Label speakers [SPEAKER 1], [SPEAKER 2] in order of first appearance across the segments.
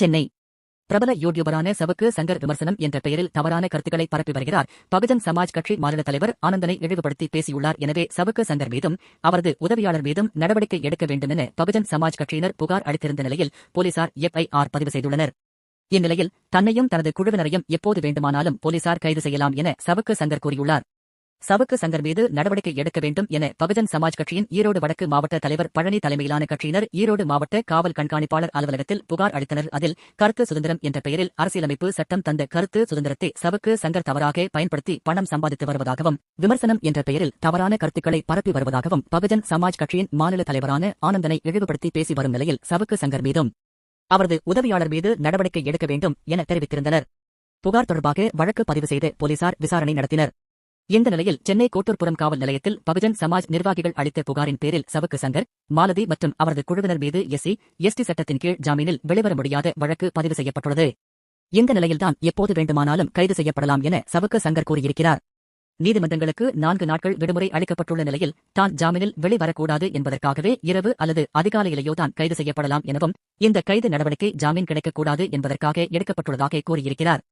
[SPEAKER 1] சென்னை. பிரபல யூடியூபரான சவுக்கு சங்கர் விமர்சனம் என்ற பெயரில் தவறான கருத்துக்களை பரப்பி வருகிறார். பகுஜன் சமாஜ் கட்சி மாநில தலைவர் ஆனந்தனை இழிவுபடுத்தி பேசியுள்ளார். எனவே சவுக்கு சங்கர் மீதும் அவரது உதவியாளர் மீதும் நடவடிக்கை எடுக்க வேண்டும் என பகுஜன் சமாஜ் கட்சியினர் புகார் அளித்திருந்த நிலையில் போலீசார் எஃப்ஐஆர் பதிவு செய்துள்ளனர். இந்நிலையில் தன்னையும் தனது குழுவினரையும் எப்போது வேண்டுமானாலும் போலீசார் கைது செய்யலாம் என சவுக்கு சங்கர் கூறியுள்ளார். சவுக்கு சங்கர் மீது நடவடிக்கை எடுக்க வேண்டும் என பகுஜன் சமாஜ் கட்சியின் ஈரோடு வடக்கு மாவட்ட தலைவர் பழனி தலைமையிலான கட்சியினர் ஈரோடு மாவட்ட காவல் கண்காணிப்பாளர் அலுவலகத்தில் புகார் அளித்தனர். அதில் கருத்து சுதந்திரம் என்ற பெயரில் அரசியலமைப்பு சட்டம் தந்த கருத்து சுதந்திரத்தை சவுக்கு சங்கர் தவறாக பயன்படுத்தி பணம் சம்பாதித்து வருவதாகவும் விமர்சனம் என்ற பெயரில் தவறான கருத்துக்களை பரப்பி வருவதாகவும் பகுஜன் சமாஜ் கட்சியின் மாநில தலைவரான ஆனந்தனை இழிவுபடுத்தி பேசி வரும் நிலையில் சவுக்கு சங்கர் மீதும் அவரது உதவியாளர் மீது நடவடிக்கை எடுக்க வேண்டும் என தெரிவித்திருந்தனர். புகார் தொடர்பாக வழக்கு பதிவு செய்து போலீசார் விசாரணை நடத்தினர். இந்த நிலையில் சென்னை கோட்டூர்புரம் காவல் நிலையத்தில் பகுஜன் சமாஜ் நிர்வாகிகள் அளித்த புகாரின் பேரில் சவுக்கு சங்கர் மாலதி மற்றும் அவரது குழுவினர் மீது எஸ்சி எஸ்டி சட்டத்தின் கீழ் ஜாமீனில் வெளிவர முடியாத வழக்கு பதிவு செய்யப்பட்டுள்ளது. இந்த நிலையில்தான் எப்போது வேண்டுமானாலும் கைது செய்யப்படலாம் என சவுக்கு சங்கர் கூறியிருக்கிறார். நீதிமன்றங்களுக்கு நான்கு நாட்கள் விடுமுறை அளிக்கப்பட்டுள்ள நிலையில் தான் ஜாமீனில் வெளிவரக்கூடாது என்பதற்காகவே இரவு அல்லது அதிகாலையிலேயோ தான் கைது செய்யப்படலாம் எனவும் இந்த கைது நடவடிக்கை ஜாமீன் கிடைக்கக்கூடாது என்பதற்காக எடுக்கப்பட்டுள்ளதாக கூறியிருக்கிறார்.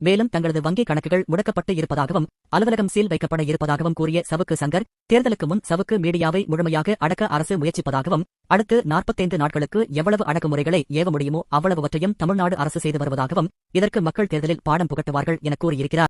[SPEAKER 1] மேலும் தங்களது வங்கிக் கணக்குகள் முடக்கப்பட்டு இருப்பதாகவும் அலுவலகம் சீல் வைக்கப்பட இருப்பதாகவும் கூறிய சவுக்கு சங்கர் தேர்தலுக்கு முன் சவுக்கு மீடியாவை முழுமையாக அடக்க அரசு முயற்சிப்பதாகவும் அடுத்து நாற்பத்தைந்து நாட்களுக்கு எவ்வளவு அடக்குமுறைகளை ஏவ முடியுமோ அவ்வளவுவற்றையும் தமிழ்நாடு அரசு செய்து வருவதாகவும் இதற்கு மக்கள் தேர்தலில் பாடம் புகட்டுவார்கள் என கூறியிருக்கிறார்.